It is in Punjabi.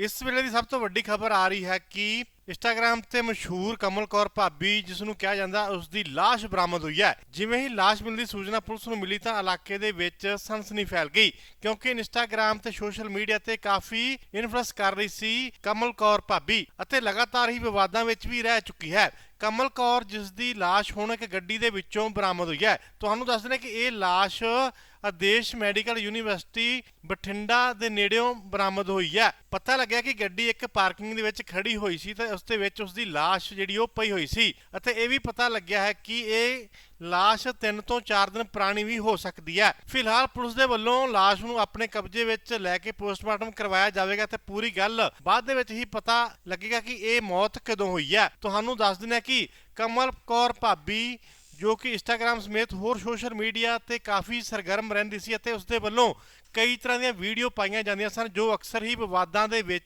ਇਸ ਵੇਲੇ ਦੀ ਸਭ ਤੋਂ ਵੱਡੀ ਖਬਰ ਆ ਰਹੀ ਹੈ ਕਿ ਇੰਸਟਾਗ੍ਰam ਤੇ ਮਸ਼ਹੂਰ ਕਮਲ ਕੌਰ ਭਾਬੀ ਜਿਸ ਨੂੰ ਕਿਹਾ ਜਾਂਦਾ ਉਸ ਦੀ ਲਾਸ਼ ਬਰਾਮਦ ਹੋਈ ਹੈ। ਜਿਵੇਂ ਹੀ ਲਾਸ਼ ਮਿਲਣ ਦੀ ਸੂਚਨਾ ਪੁਲਿਸ ਨੂੰ ਮਿਲੀ ਤਾਂ ਇਲਾਕੇ ਦੇ ਵਿੱਚ ਸਨਸਨੀ ਫੈਲ ਗਈ, ਕਿਉਂਕਿ ਇੰਸਟਾਗ੍ਰam ਤੇ ਸੋਸ਼ਲ ਮੀਡੀਆ ਤੇ ਕਾਫੀ ਇਨਫਲੂਐਂਸ ਕਰ ਰਹੀ ਸੀ ਕਮਲ ਕੌਰ ਭਾਬੀ ਅਤੇ ਲਗਾਤਾਰ ਹੀ ਵਿਵਾਦਾਂ ਵਿੱਚ ਵੀ ਰਹਿ ਚੁੱਕੀ ਹੈ। ਕਮਲ ਕੌਰ ਜਿਸ ਦੀ ਲਾਸ਼ ਹੁਣ ਇੱਕ ਗੱਡੀ ਦੇ ਵਿੱਚੋਂ ਬਰਾਮਦ ਹੋਈ ਹੈ। ਤੁਹਾਨੂੰ ਦੱਸ ਦਿੰਦੇ ਕਿ ਇਹ ਲਾਸ਼ ਆਦੇਸ਼ ਮੈਡੀਕਲ ਯੂਨੀਵਰਸਿਟੀ ਬਠਿੰਡਾ ਦੇ ਨੇੜਿਓਂ ਬਰਾਮਦ ਹੋਈ ਹੈ। ਪਤਾ ਲੱਗਿਆ ਕਿ ਗੱਡੀ ਇੱਕ ਪਾਰਕਿੰਗ ਦੇ ਵਿੱਚ ਖੜੀ ਹੋਈ ਸੀ ਤੇ ਉਸ ਦੇ ਵਿੱਚ ਉਸ ਦੀ ਲਾਸ਼ ਜਿਹੜੀ ਉਹ ਪਈ ਹੋਈ ਸੀ। ਅਤੇ ਇਹ ਵੀ ਪਤਾ ਲੱਗਿਆ ਹੈ ਕਿ ਇਹ ਲਾਸ਼ 3 ਤੋਂ 4 ਦਿਨ ਪੁਰਾਣੀ ਵੀ ਹੋ ਸਕਦੀ ਹੈ। ਫਿਲਹਾਲ ਪੁਲਿਸ ਦੇ ਵੱਲੋਂ ਲਾਸ਼ ਨੂੰ ਆਪਣੇ ਕਬਜ਼ੇ ਵਿੱਚ ਲੈ ਕੇ ਪੋਸਟਮਾਰਟਮ ਕਰਵਾਇਆ ਜਾਵੇਗਾ ਤੇ ਪੂਰੀ ਗੱਲ ਬਾਅਦ ਦੇ ਵਿੱਚ ਹੀ ਪਤਾ ਲੱਗੇਗਾ ਕਿ ਇਹ ਮੌਤ ਕਦੋਂ ਹੋਈ ਹੈ। ਤੁਹਾਨੂੰ ਦੱਸ ਦਿੰਦੇ ਹਾਂ ਕਿ ਕਮਲ ਕੌਰ ਭਾਬੀ, ਜੋ ਕਿ ਇੰਸਟਾਗ੍ਰam ਸਮੇਤ ਹੋਰ ਸੋਸ਼ਲ ਮੀਡੀਆ ਤੇ ਕਾਫੀ ਸਰਗਰਮ ਰਹਿੰਦੀ ਸੀ ਅਤੇ ਉਸ ਦੇ ਵੱਲੋਂ ਕਈ ਤਰ੍ਹਾਂ ਦੀਆਂ ਵੀਡੀਓ ਪਾਈਆਂ ਜਾਂਦੀਆਂ ਸਨ, ਜੋ ਅਕਸਰ ਹੀ ਵਿਵਾਦਾਂ ਦੇ ਵਿੱਚ